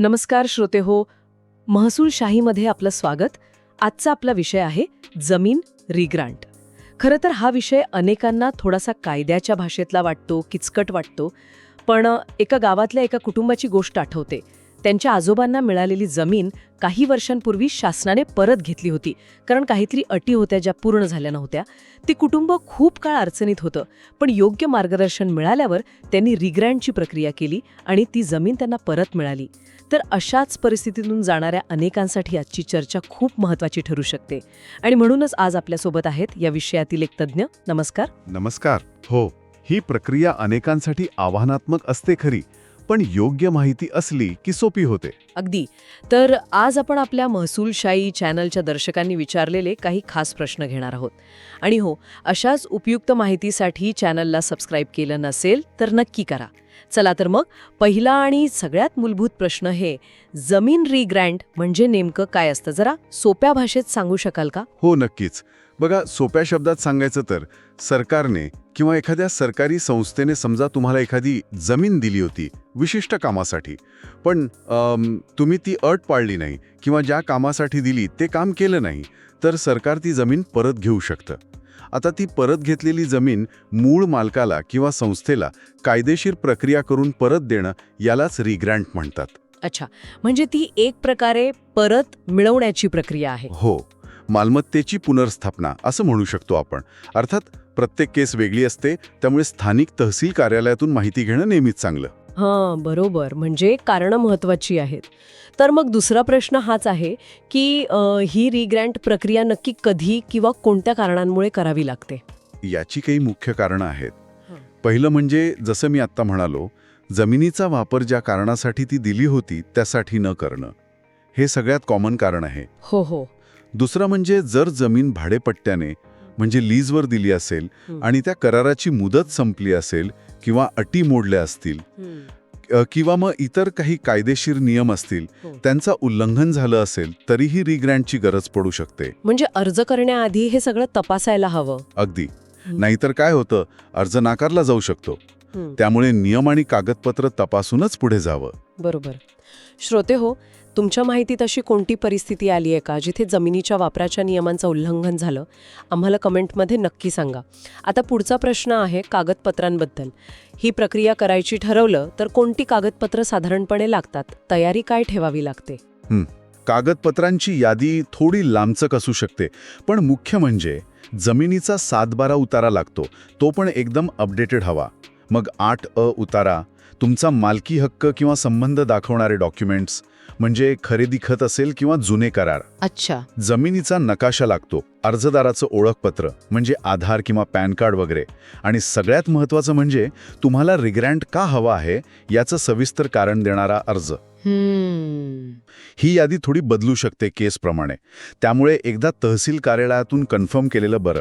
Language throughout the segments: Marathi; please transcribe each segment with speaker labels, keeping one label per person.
Speaker 1: नमस्कार श्रोते हो महसूलशाहीमध्ये आपलं स्वागत. आजचा आपला विषय आहे जमीन रिग्रांट. खरं तर हा विषय अनेकांना थोडासा कायद्याच्या भाषेतला वाटतो किचकट वाटतो. पण एका गावातल्या एका कुटुंबाची गोष्ट आठवते. त्यांच्या आजोबांना मिळालेली जमीन काही वर्षांपूर्वी शासनाने परत घेतली होती. कारण काहीतरी अटी होत्या ज्या पूर्ण झाल्या नव्हत्या. ते कुटुंब खूप काळ अडचणीत होतं. पण योग्य मार्गदर्शन मिळाल्यावर त्यांनी रिग्रँटची प्रक्रिया केली आणि ती जमीन त्यांना परत मिळाली. तर अशाच परिस्थितीतून जाणाऱ्या अनेकांसाठी आजची चर्चा खूप महत्वाची ठरू शकते. आणि म्हणूनच आज आपल्यासोबत आहेत या विषयातील एक तज्ज्ञ. नमस्कार.
Speaker 2: नमस्कार. हो ही प्रक्रिया अनेकांसाठी आव्हानात्मक असते खरी पण योग्य माहिती असली की सोपी होते.
Speaker 1: अगदी. तर आज आपण आपल्या महसूलशाही चॅनलच्या दर्शकांनी विचारलेले काही खास प्रश्न घेणार आहोत. आणि हो अशाच उपयुक्त माहितीसाठी चॅनलला सबस्क्राईब केलं नसेल तर नक्की करा. चला तर मग पहिला आणि सगळ्यात मूलभूत प्रश्न हे जमीन रिग्रँट म्हणजे नेमकं काय असतं? जरा सोप्या भाषेत सांगू शकाल का?
Speaker 2: हो नक्कीच. बघा सोप्या शब्दात सांगायचं तर सरकारने किंवा एखाद्या सरकारी संस्थेने समजा तुम्हाला एखादी जमीन दिली होती विशिष्ट कामासाठी. पण तुम्ही ती अट पाळली नाही किंवा ज्या कामासाठी दिली ते काम केलं नाही तर सरकार ती जमीन परत घेऊ शकतं. आता ती परत घेतलेली जमीन मूळ मालकाला किंवा संस्थेला कायदेशीर प्रक्रिया करून परत देणं यालाच रिग्रँट म्हणतात.
Speaker 1: अच्छा म्हणजे ती एक प्रकारे परत मिळवण्याची प्रक्रिया आहे.
Speaker 2: हो मालमत्तेची पुनर्स्थापना असं म्हणू शकतो आपण. अर्थात प्रत्येक केस वेगळी असते त्यामुळे स्थानिक तहसील कार्यालयातून माहिती घेणं नेहमीच चांगलं.
Speaker 1: हां बरोबर. म्हणजे कारणं महत्त्वाची आहेत. तर मग दुसरा प्रश्न हाच आहे की अ, ही रिग्रँट प्रक्रिया नक्की कधी किंवा कोणत्या कारणांमुळे करावी लागते?
Speaker 2: याची काही मुख्य कारणं आहेत.
Speaker 1: हं.
Speaker 2: पहिलं म्हणजे जसं मी आत्ता म्हणालो जमिनीचा वापर ज्या कारणासाठी ती दिली होती त्यासाठी न करणं. हे सगळ्यात कॉमन कारण आहे.
Speaker 1: हो हो.
Speaker 2: दुसरं म्हणजे जर जमीन भाडेपट्ट्याने म्हणजे लीजवर दिली असेल
Speaker 1: हं.
Speaker 2: आणि त्या कराराची मुदत संपली असेल किंवा अटी मोडल्या असतील किंवा मग इतर काही कायदेशीर नियम असतील
Speaker 1: हो.
Speaker 2: त्यांचा उल्लंघन झालं असेल तरीही रिग्रँटची गरज पडू शकते.
Speaker 1: म्हणजे अर्ज करण्याआधी हे सगळं तपासायला हवं.
Speaker 2: अगदी. नाहीतर काय होतं अर्ज नाकारला जाऊ शकतो. त्यामुळे नियम आणि कागदपत्र तपासूनच पुढे जावं.
Speaker 1: बरोबर. श्रोते हो तुमच्या माहितीत अशी कोणती परिस्थिती आली आहे का जिथे जमिनीच्या वापराच्या नियमांचं उल्लंघन झालं? आम्हाला कमेंटमध्ये नक्की सांगा. आता पुढचा प्रश्न आहे कागदपत्रांबद्दल. ही प्रक्रिया करायची ठरवलं तर कोणती कागदपत्र साधारणपणे लागतात? तयारी काय ठेवावी लागते?
Speaker 2: कागदपत्रांची यादी थोडी लांबचक असू शकते पण मुख्य म्हणजे जमिनीचा सातबारा उतारा लागतो तो पण एकदम अपडेटेड हवा. मग आठ अ उतारा तुमचा मालकी हक्क किंवा संबंध दाखवणारे डॉक्युमेंट्स म्हणजे खरेदी खत असेल किंवा जुने करार.
Speaker 1: अच्छा.
Speaker 2: जमिनीचा नकाशा लागतो अर्जदाराचं ओळखपत्र म्हणजे आधार किंवा पॅन कार्ड वगैरे. आणि सगळ्यात महत्त्वाचं म्हणजे तुम्हाला रिग्रँट का हवा आहे याचं सविस्तर कारण देणारा अर्ज. ही यादी थोडी बदलू शकते केसप्रमाणे त्यामुळे एकदा तहसील कार्यालयातून कन्फर्म केलेलं बरं.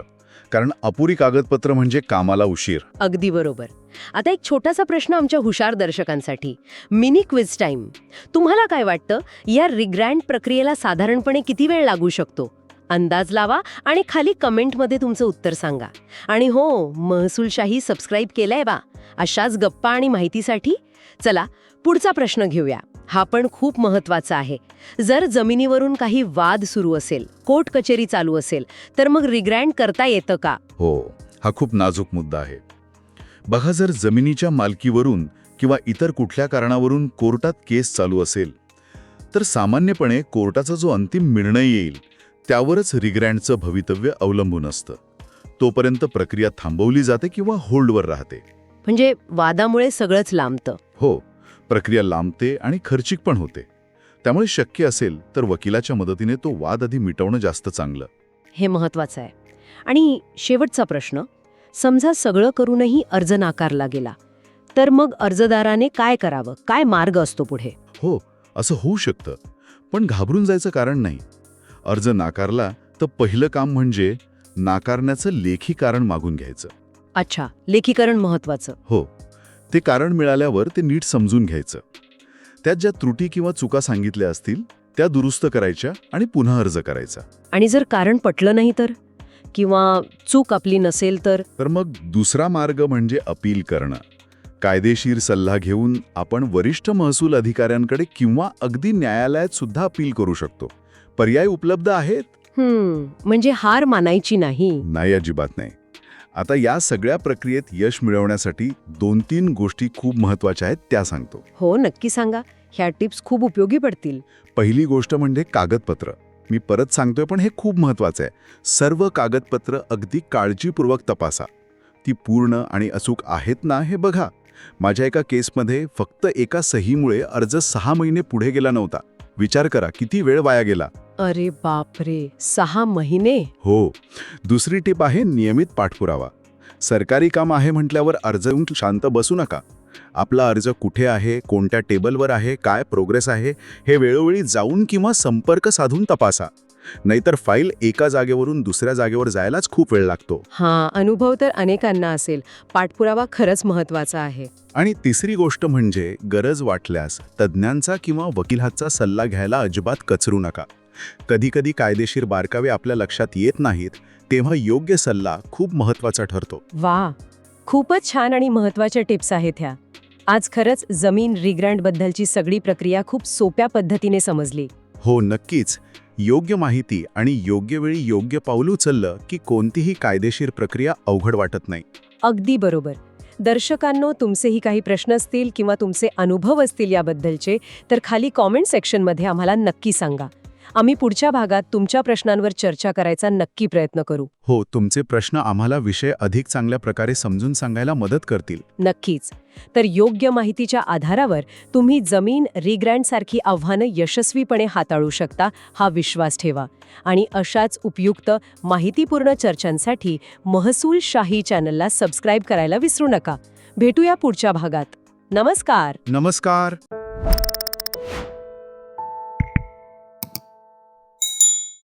Speaker 2: कारण अपुरी कागदपत्र म्हणजे कामाला उशीर.
Speaker 1: अगदी बरोबर. आता एक छोटासा प्रश्न आमच्या हुशार दर्शकांसाठी. Mini quiz time. तुम्हाला काय वाटतं? या रिग्रँड प्रक्रियेला साधारणपणे किती वेळ लागू शकतो? अंदाज लावा आणि खाली कमेंटमध्ये तुमचं उत्तर सांगा. आणि हो महसूलशाही सबस्क्राईब केलंय बा. अशाच गप्पा आणि माहितीसाठी चला पुढचा प्रश्न घेऊया. हा पण खूप महत्त्वाचा आहे. जर जमिनीवरून काही वाद सुरू असेल कोर्ट कचेरी चालू असेल तर मग रिग्रँड करता येतं का?
Speaker 2: हो हा खूप नाजूक मुद्दा आहे. बघा जर जमिनीच्या मालकीवरून किंवा इतर कुठल्या कारणावरून कोर्टात केस चालू असेल तर सामान्यपणे कोर्टाचा जो अंतिम निर्णय येईल त्यावरच रिग्रँडचं भवितव्य अवलंबून असतं. तोपर्यंत प्रक्रिया थांबवली जाते किंवा होल्डवर राहते.
Speaker 1: म्हणजे वादामुळे सगळंच लांबतं.
Speaker 2: हो प्रक्रिया लांबते आणि खर्चिक पण होते. त्यामुळे शक्य असेल तर वकिलाच्या मदतीने तो वाद आधी मिटवणं जास्त चांगलं.
Speaker 1: हे महत्वाचं आहे. आणि शेवटचा प्रश्न समजा सगळं करूनही अर्ज नाकारला गेला तर मग अर्जदाराने काय करावं? काय मार्ग असतो पुढे?
Speaker 2: हो असं होऊ शकतं. पण घाबरून जायचं कारण नाही. अर्ज नाकारला तर पहिलं काम म्हणजे नाकारण्याचं लेखी कारण मागून घ्यायचं.
Speaker 1: अच्छा लेखीकरण महत्वाचं
Speaker 2: हो. ते कारण मिळाल्यावर ते नीट समजून घ्यायचं. त्यात ज्या त्रुटी किंवा चुका सांगितल्या असतील त्या दुरुस्त करायच्या आणि पुन्हा अर्ज करायचा.
Speaker 1: आणि जर कारण पटलं नाही तर? किंवा चूक आपली नसेल तर?
Speaker 2: तर मग दुसरा मार्ग म्हणजे अपील करणं. कायदेशीर सल्ला घेऊन आपण वरिष्ठ महसूल अधिकाऱ्यांकडे किंवा अगदी न्यायालयात सुद्धा अपील करू शकतो. पर्याय उपलब्ध आहेत?
Speaker 1: म्हणजे हार मानायची नाही.
Speaker 2: नाही अजिबात नाही. आता या सगळ्या प्रक्रियेत यश मिळवण्यासाठी दोन तीन गोष्टी खूप महत्त्वाच्या आहेत त्या सांगतो.
Speaker 1: हो नक्की सांगा. ह्या टिप्स खूप उपयोगी पडतील.
Speaker 2: पहिली गोष्ट म्हणजे कागदपत्र. मी परत सांगतोय पण हे खूप महत्वाचं आहे. सर्व कागदपत्र अगदी काळजीपूर्वक तपासा. ती पूर्ण आणि अचूक आहेत ना हे बघा. माझ्या एका केसमध्ये फक्त एका सहीमुळे अर्ज सहा महिने पुढे गेला नव्हता. विचार करा किती वेळ वाया गेला.
Speaker 1: अरे बापरे सहा महिने?
Speaker 2: हो. दुसरी टीप आहे नियमित पाठपुरावा. सरकारी काम आहे म्हटल्यावर अर्ज येऊन शांत बसू नका. आपला अर्ज कुठे आहे कोणत्या टेबलवर आहे काय प्रोग्रेस आहे हे वेळोवेळी जाऊन किंवा संपर्क साधून तपासा. नाहीतर फाईल एका जागेवरून दुसऱ्या जागेवर जायलाच खूप वेळ लागतो.
Speaker 1: हा अनुभव तर अनेकांना असेल. पाठपुरावा खरंच महत्त्वाचा आहे.
Speaker 2: आणि तिसरी गोष्ट म्हणजे गरज वाटल्यास तज्ज्ञांचा किंवा वकिलाचा सल्ला घ्यायला अजिबात कचरू नका. कधीकधी कायदेशीर बारकावे आपल्या लक्षात येत नाहीत तेव्हा योग्य सल्ला खूप महत्त्वाचा ठरतो.
Speaker 1: वा खूपच छान आणि महत्त्वाच्या टिप्स आहेत ह्या. आज खरंच जमीन रिग्रँट बद्दलची सगळी प्रक्रिया खूप सोप्या पद्धतीने समजली.
Speaker 2: हो नक्कीच. योग्य माहिती आणि योग्य वेळी योग्य पाऊल उचललं की कोणतीही कायदेशीर प्रक्रिया अवघड वाटत नाही.
Speaker 1: अगदी बरोबर. दर्शकांनो तुमचेही काही प्रश्न असतील किंवा तुमचे अनुभव असतील याबद्दलचे तर खाली कॉमेंट सेक्शनमध्ये आम्हाला नक्की सांगा. आम्ही पुढच्या भागात तुमच्या प्रश्नांवर चर्चा करायचा नक्की प्रयत्न करू.
Speaker 2: हो तुमचे प्रश्न आम्हाला विषय अधिक चांगल्या प्रकारे समजून सांगायला मदत करतील.
Speaker 1: नक्कीच. तर योग्य माहितीच्या आधारावर तुम्ही जमीन रिग्रँटसारखी आव्हानं यशस्वीपणे हाताळू शकता हा विश्वास ठेवा. आणि अशाच उपयुक्त माहितीपूर्ण चर्चांसाठी महसूल शाही चॅनलला सबस्क्राईब करायला विसरू नका. भेटूया पुढच्या भागात. नमस्कार!
Speaker 2: नमस्कार!